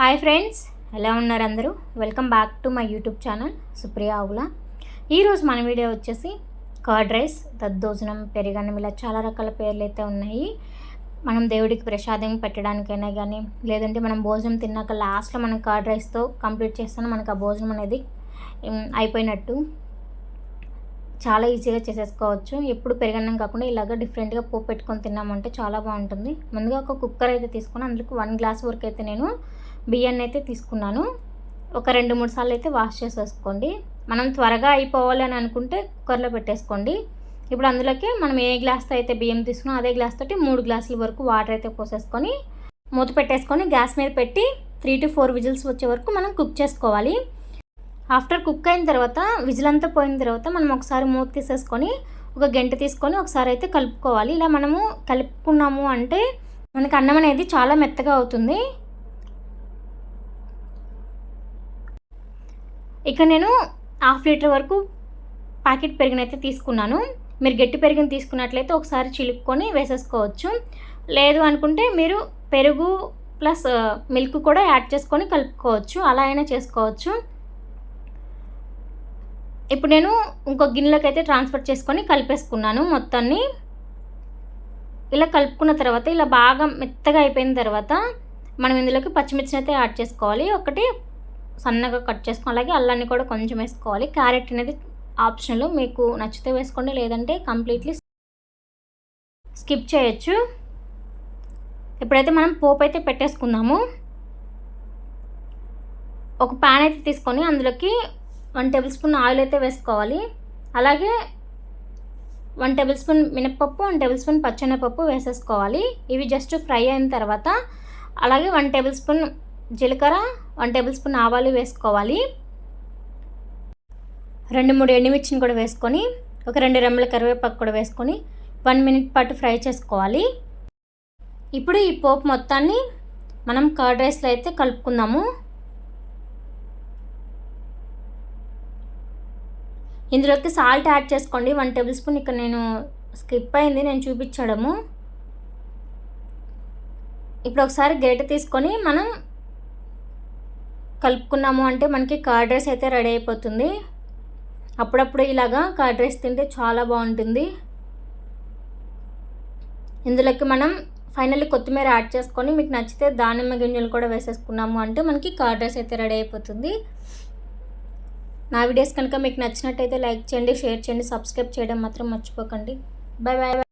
Hi friends ఎలా ఉన్నారు అందరూ? Welcome back to my YouTube channel Supriya Avula ఈరోజు మన వీడియో వచ్చేసి కర్డ్ రైస్ దద్దోజనం పెరుగన్నం ఇలా చాలా రకాల పేర్లు అయితే ఉన్నాయి. మనం దేవుడికి ప్రసాదం పెట్టడానికైనా కానీ లేదంటే మనం భోజనం తిన్నాక లాస్ట్లో మనం కర్డ్ రైస్తో కంప్లీట్ చేస్తాను. మనకు ఆ భోజనం అనేది అయిపోయినట్టు. చాలా ఈజీగా చేసేసుకోవచ్చు. ఎప్పుడు పెరగన్నం కాకుండా ఇలాగ డిఫరెంట్గా పోపు పెట్టుకొని తిన్నామంటే చాలా బాగుంటుంది. ముందుగా ఒక కుక్కర్ అయితే తీసుకుని అందులోకి వన్ గ్లాస్ వరకు అయితే నేను బియ్యాన్ని అయితే తీసుకున్నాను. ఒక రెండు మూడు సార్లు అయితే వాష్ చేసేసుకోండి. మనం త్వరగా అయిపోవాలి అని అనుకుంటే కుక్కర్లో పెట్టేసుకోండి. ఇప్పుడు అందులోకి మనం ఏ గ్లాస్తో అయితే బియ్యం తీసుకున్నాం అదే గ్లాస్ తోటి మూడు గ్లాసుల వరకు వాటర్ అయితే పోసేసుకొని మూత పెట్టేసుకొని గ్యాస్ మీద పెట్టి త్రీ టు ఫోర్ విజిల్స్ వచ్చే వరకు మనం కుక్ చేసుకోవాలి. ఆఫ్టర్ కుక్ అయిన తర్వాత విజిలంతా పోయిన తర్వాత మనం ఒకసారి మూత తీసేసుకొని ఒక గంట తీసుకొని ఒకసారి అయితే కలుపుకోవాలి. ఇలా మనము కలుపుకున్నాము అంటే మనకి అన్నం అనేది చాలా మెత్తగా అవుతుంది. ఇక నేను హాఫ్ లీటర్ వరకు ప్యాకెట్ పెరుగునైతే తీసుకున్నాను. మీరు గట్టి పెరుగుని తీసుకున్నట్లయితే ఒకసారి చిలుక్కొని వేసేసుకోవచ్చు. లేదు అనుకుంటే మీరు పెరుగు ప్లస్ మిల్క్ కూడా యాడ్ చేసుకొని కలుపుకోవచ్చు. అలా అయినా చేసుకోవచ్చు. ఇప్పుడు నేను ఇంకో గిన్నెలోకి అయితే ట్రాన్స్ఫర్ చేసుకొని కలిపేసుకున్నాను మొత్తాన్ని. ఇలా కలుపుకున్న తర్వాత ఇలా బాగా మెత్తగా అయిపోయిన తర్వాత మనం ఇందులోకి పచ్చిమిర్చిని అయితే యాడ్ చేసుకోవాలి. ఒకటి సన్నగా కట్ చేసుకోవాలి అలాగే అల్లాన్ని కూడా కొంచెం వేసుకోవాలి. క్యారెట్ అనేది ఆప్షనల్ మీకు నచ్చితే వేసుకోండి లేదంటే కంప్లీట్లీ స్కిప్ చేయొచ్చు. ఇప్పుడైతే మనం పోపు అయితే పెట్టేసుకుందాము ఒక ప్యాన్ అయితే తీసుకొని అందులోకి వన్ టేబుల్ స్పూన్ ఆయిల్ అయితే వేసుకోవాలి. అలాగే వన్ టేబుల్ స్పూన్ మినప్పప్పు వన్ టేబుల్ స్పూన్ పచ్చెనపప్పు వేసేసుకోవాలి. ఇవి జస్ట్ ఫ్రై అయిన తర్వాత అలాగే వన్ టేబుల్ స్పూన్ జీలకర్ర వన్ టేబుల్ స్పూన్ ఆవాలు వేసుకోవాలి. రెండు మూడు ఎండుమిర్చిని కూడా వేసుకొని ఒక రెండు రెమ్మల కరివేపాకు కూడా వేసుకొని వన్ మినిట్ పాటు ఫ్రై చేసుకోవాలి. ఇప్పుడు ఈ పోపు మొత్తాన్ని మనం కర్డ్ రైస్లో అయితే కలుపుకుందాము. ఇందులోకి సాల్ట్ యాడ్ చేసుకోండి. వన్ టేబుల్ స్పూన్ ఇక్కడ నేను స్కిప్ అయింది. నేను చూపించడము. ఇప్పుడు ఒకసారి గరిటె తీసుకొని మనం కలుపుకున్నాము అంటే మనకి కర్డ్ రైస్ అయితే రెడీ అయిపోతుంది. అప్పుడప్పుడు ఇలాగా కర్డ్ రైస్ తింటే చాలా బాగుంటుంది. ఇందులోకి మనం ఫైనల్లీ కొత్తిమీర యాడ్ చేసుకొని మీకు నచ్చితే దానిమ్మ గింజలు కూడా వేసేసుకున్నాము అంటే మనకి కర్డ్ రైస్ అయితే రెడీ అయిపోతుంది. నా వీడియోస్ కనుక మీకు నచ్చినట్టయితే లైక్ చేయండి షేర్ చేయండి సబ్స్క్రైబ్ చేయడం మాత్రం మర్చిపోకండి. Bye bye